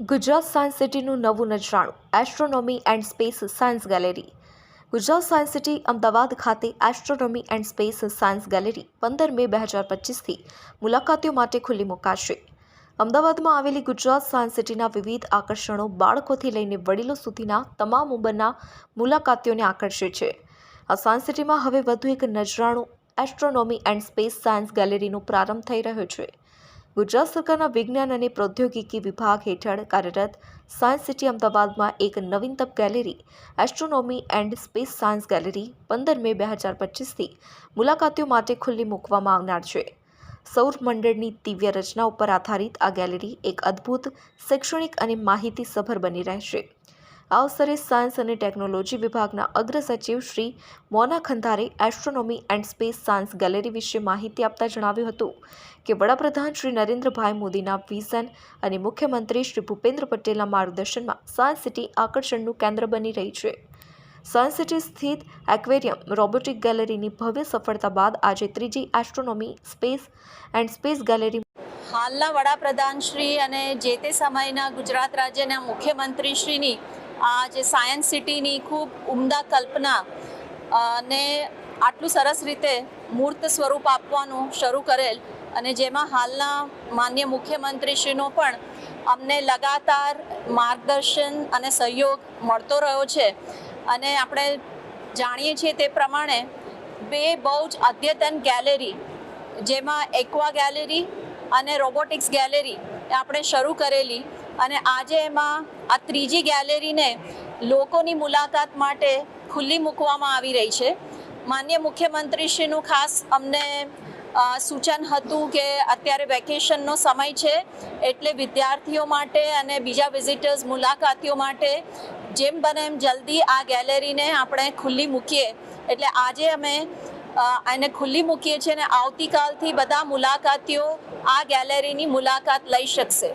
Gujarat science સિટીનું નવું નજરાણું astronomy and space science gallery Gujarat science city Ahmedabad ખાતે astronomy and space science gallery પંદર May બે હજાર પચીસથી મુલાકાતીઓ માટે ખુલ્લી મુકાશે. અમદાવાદમાં આવેલી ગુજરાત સાયન્સ સિટીના વિવિધ આકર્ષણો બાળકોથી લઈને વડીલો સુધીના તમામ ઉંમરના મુલાકાતીઓને આકર્ષે છે. આ સાયન્સ સિટીમાં હવે વધુ એક નજરાણું એસ્ટ્રોનોમી એન્ડ સ્પેસ સાયન્સ ગેલેરીનો પ્રારંભ થઈ રહ્યો છે. ગુજરાત સરકારના વિજ્ઞાન અને પ્રૌદ્યોગિકી વિભાગ હેઠળ કાર્યરત સાયન્સ સિટી અમદાવાદમાં એક નવીનતમ gallery, astronomy and space science gallery, પંદર મે બે હજાર પચીસથી મુલાકાતીઓ માટે ખુલ્લી મૂકવામાં આવનાર છે. સૌરમંડળની દિવ્ય રચના ઉપર આધારિત આ ગેલેરી એક અદ્ભુત, શૈક્ષણિક અને માહિતીસભર બની રહેશે. આ અવસરે સાયન્સ અને ટેકનોલોજી વિભાગના અગ્ર સચિવ Shri Mona ખંધારે astronomy and space science gallery વિશે માહિતી આપતા જણાવ્યું હતું કે વડાપ્રધાન શ્રી નરેન્દ્રભાઈ મોદીના વિઝન અને મુખ્યમંત્રી શ્રી ભૂપેન્દ્ર પટેલના માર્ગદર્શનમાં સાયન્સ સિટી આકર્ષણનું કેન્દ્ર બની રહી છે. સાયન્સ સિટી સ્થિત એક્વેરિયમ રોબોટિક ગેલેરીની ભવ્ય સફળતા બાદ આજે ત્રીજી astronomy space and space gallery હાલના વડાપ્રધાન શ્રી અને જે તે સમયના ગુજરાત રાજ્યના મુખ્યમંત્રી શ્રીની આ જે સાયન્સ સિટીની ખૂબ ઉમદા કલ્પના અને આટલું સરસ રીતે મૂર્ત સ્વરૂપ આપવાનું શરૂ કરેલ અને જેમાં હાલના માન્ય મુખ્યમંત્રીશ્રીનો પણ અમને લગાતાર માર્ગદર્શન અને સહયોગ મળતો રહ્યો છે. અને આપણે જાણીએ છીએ તે પ્રમાણે બે બહુ જ અદ્યતન ગેલેરી, જેમાં એક્વા ગેલેરી અને રોબોટિક્સ ગેલેરી આપણે શરૂ કરેલી અને આજે એમાં આ ત્રીજી ગેલેરીને લોકોની મુલાકાત માટે ખુલ્લી મૂકવામાં આવી રહી છે. માન્ય મુખ્યમંત્રીશ્રીનું ખાસ અમને સૂચન હતું કે અત્યારે વેકેશનનો સમય છે એટલે વિદ્યાર્થીઓ માટે અને બીજા વિઝિટર્સ મુલાકાતીઓ માટે જેમ બને એમ જલ્દી આ ગેલેરીને આપણે ખુલ્લી મૂકીએ. એટલે આજે અમે એને ખુલ્લી મૂકીએ છીએ અને આવતીકાલથી બધા મુલાકાતીઓ આ ગેલેરીની મુલાકાત લઈ શકશે.